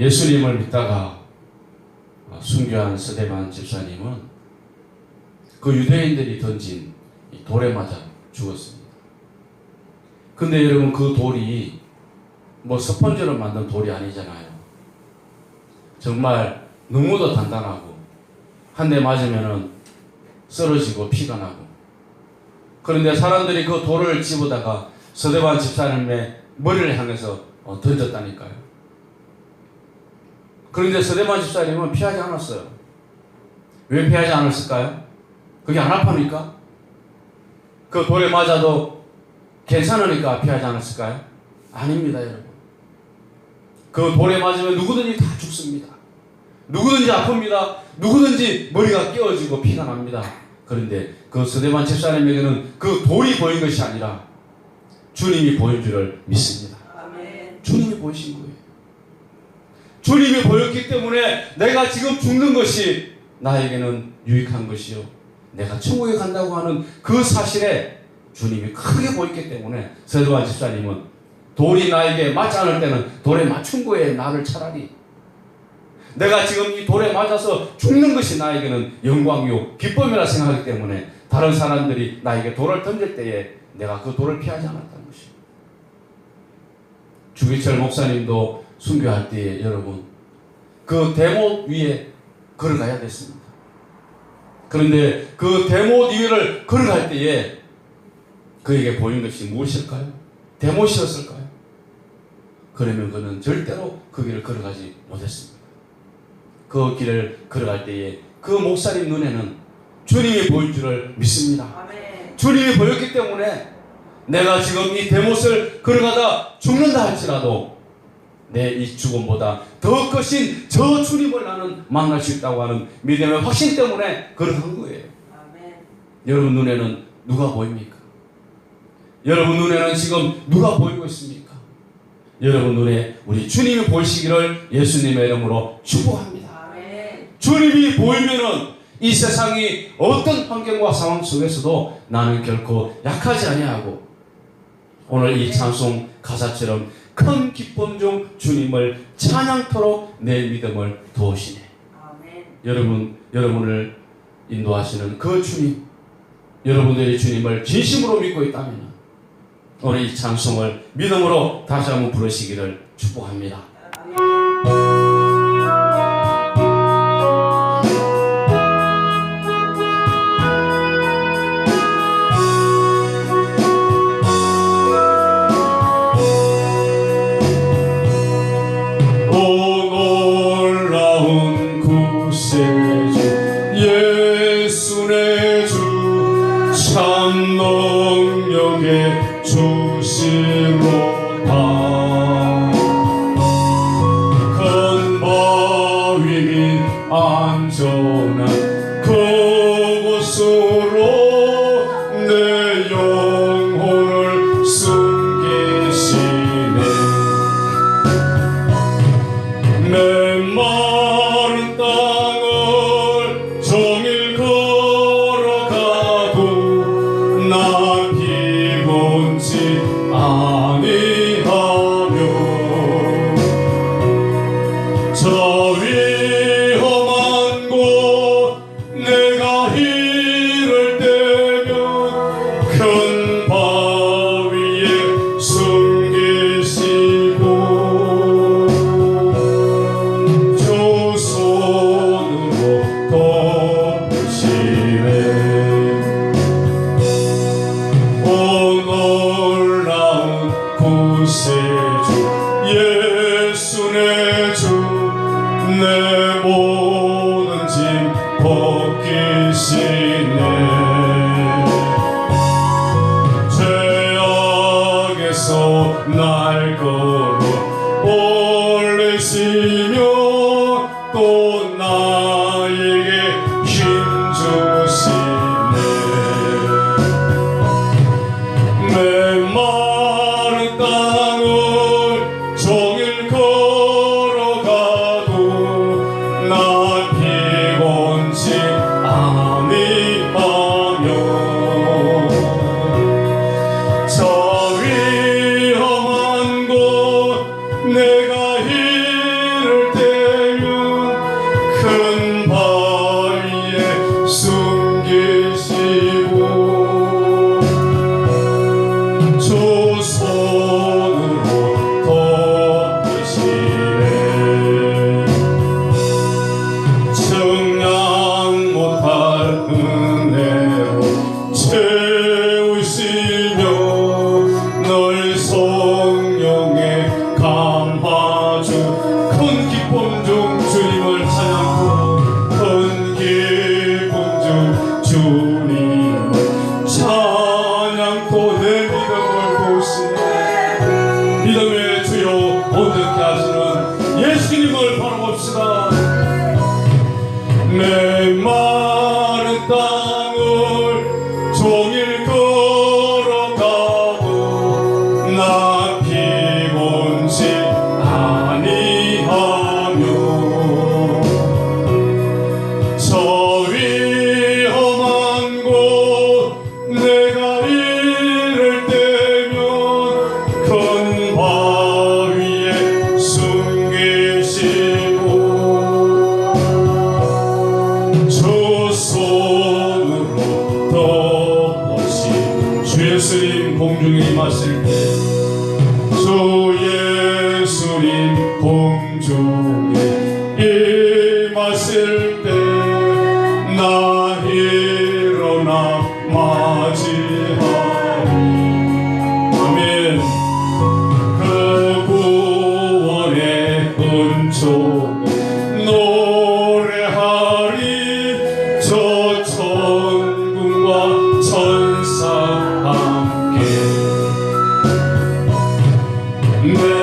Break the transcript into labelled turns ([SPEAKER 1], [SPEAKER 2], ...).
[SPEAKER 1] 예수님을 믿다가 어, 순교한 서대만 집사님은 그 유대인들이 던진 이 돌에 맞아 죽었습니다. 근데 여러분 그 돌이 뭐 스펀지로 만든 돌이 아니잖아요. 정말 너무도 단단하고 한 대 맞으면은 쓰러지고 피가 나고 그런데 사람들이 그 돌을 집어다가 서대반 집사님의 머리를 향해서 어, 던졌다니까요. 그런데 서대반 집사님은 피하지 않았어요. 왜 피하지 않았을까요? 그게 안 아프니까? 그 돌에 맞아도 괜찮으니까 피하지 않았을까요? 아닙니다, 여러분. 그 돌에 맞으면 누구든지 다 죽습니다. 누구든지 아픕니다. 누구든지 머리가 깨어지고 피가 납니다. 그런데 그 서대만 집사님에게는 그 돌이 보인 것이 아니라 주님이 보인 줄을 믿습니다. 주님이 보이신 거예요. 주님이 보였기 때문에 내가 지금 죽는 것이 나에게는 유익한 것이요. 내가 천국에 간다고 하는 그 사실에 주님이 크게 보였기 때문에 서도한 집사님은 돌이 나에게 맞지 않을 때는 돌에 맞춘 거에 나를 차라리 내가 지금 이 돌에 맞아서 죽는 것이 나에게는 영광이요 기쁨이라 생각하기 때문에 다른 사람들이 나에게 돌을 던질 때에 내가 그 돌을 피하지 않았다는 것입니다. 주기철 목사님도 순교할 때에 여러분 그 대못 위에 걸어가야 됐습니다. 그런데 그 대못 위를 걸어갈 때에 그에게 보인 것이 무엇일까요? 대못이었을까요? 그러면 그는 절대로 그 길을 걸어가지 못했습니다. 그 길을 걸어갈 때에 그 목사님 눈에는 주님이 보인 줄을 믿습니다. 주님이 보였기 때문에 내가 지금 이 대못을 걸어가다 죽는다 할지라도 내 이 죽음보다 더 크신 저 주님을 나는 만날 수 있다고 하는 믿음의 확신 때문에 걸어간 거예요.
[SPEAKER 2] 아멘.
[SPEAKER 1] 여러분 눈에는 누가 보입니까? 여러분 눈에는 지금 누가 보이고 있습니까? 여러분 눈에 우리 주님이 보이시기를 예수님의 이름으로 축복합니다.
[SPEAKER 2] 아멘.
[SPEAKER 1] 주님이 보이면은 이 세상이 어떤 환경과 상황 속에서도 나는 결코 약하지 아니하고 오늘 이 찬송 가사처럼 큰 기쁨 중 주님을 찬양토록 내 믿음을 도우시네.
[SPEAKER 2] 아멘.
[SPEAKER 1] 여러분 여러분을 인도하시는 그 주님 여러분들이 주님을 진심으로 믿고 있다면 오늘 이 찬송을 믿음으로 다시 한번 부르시기를 축복합니다. 참 능력의 주시로다. 큰 바위 및 안전한 그곳으로 날 걸어 올리시며 또나 예수님을 바라봅시다. 내 마음 You